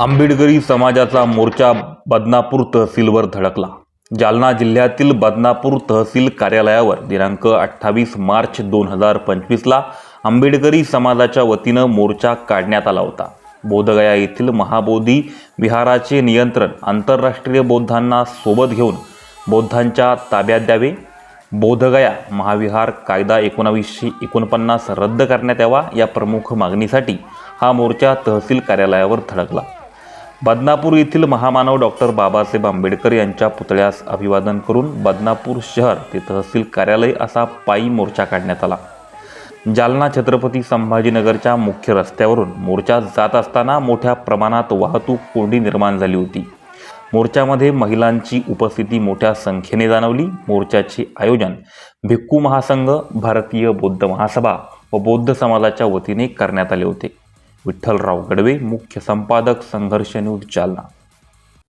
आंबेडकरी समाजाचा मोर्चा बदनापूर तहसीलवर धडकला. जालना जिल्ह्यातील बदनापूर तहसील कार्यालयावर दिनांक अठ्ठावीस मार्च दोन हजार पंचवीसला आंबेडकरी समाजाच्या वतीनं मोर्चा काढण्यात आला होता. बोधगया येथील महाबोधी विहाराचे नियंत्रण आंतरराष्ट्रीय बौद्धांना सोबत घेऊन बौद्धांच्या ताब्यात द्यावे. बोधगया महाविहार कायदा एकोणावीसशे एकोणपन्नास रद्द करण्यात यावा या प्रमुख मागणीसाठी हा मोर्चा तहसील कार्यालयावर धडकला. बदनापूर येथील महामानव डॉक्टर बाबासाहेब आंबेडकर यांच्या पुतळ्यास अभिवादन करून बदनापूर शहर ते तहसील कार्यालय असा पायी मोर्चा काढण्यात आला. जालना छत्रपती संभाजीनगरच्या मुख्य रस्त्यावरून मोर्चा जात असताना मोठ्या प्रमाणात वाहतूक कोंडी निर्माण झाली होती. मोर्चामध्ये महिलांची उपस्थिती मोठ्या संख्येने जाणवली. मोर्चाचे आयोजन भिक्खू महासंघ भारतीय बौद्ध महासभा व बौद्ध समाजाच्या वतीने करण्यात आले होते. विठ्ठलराव गडवे मुख्य संपादक संघर्ष न्यूज जालना.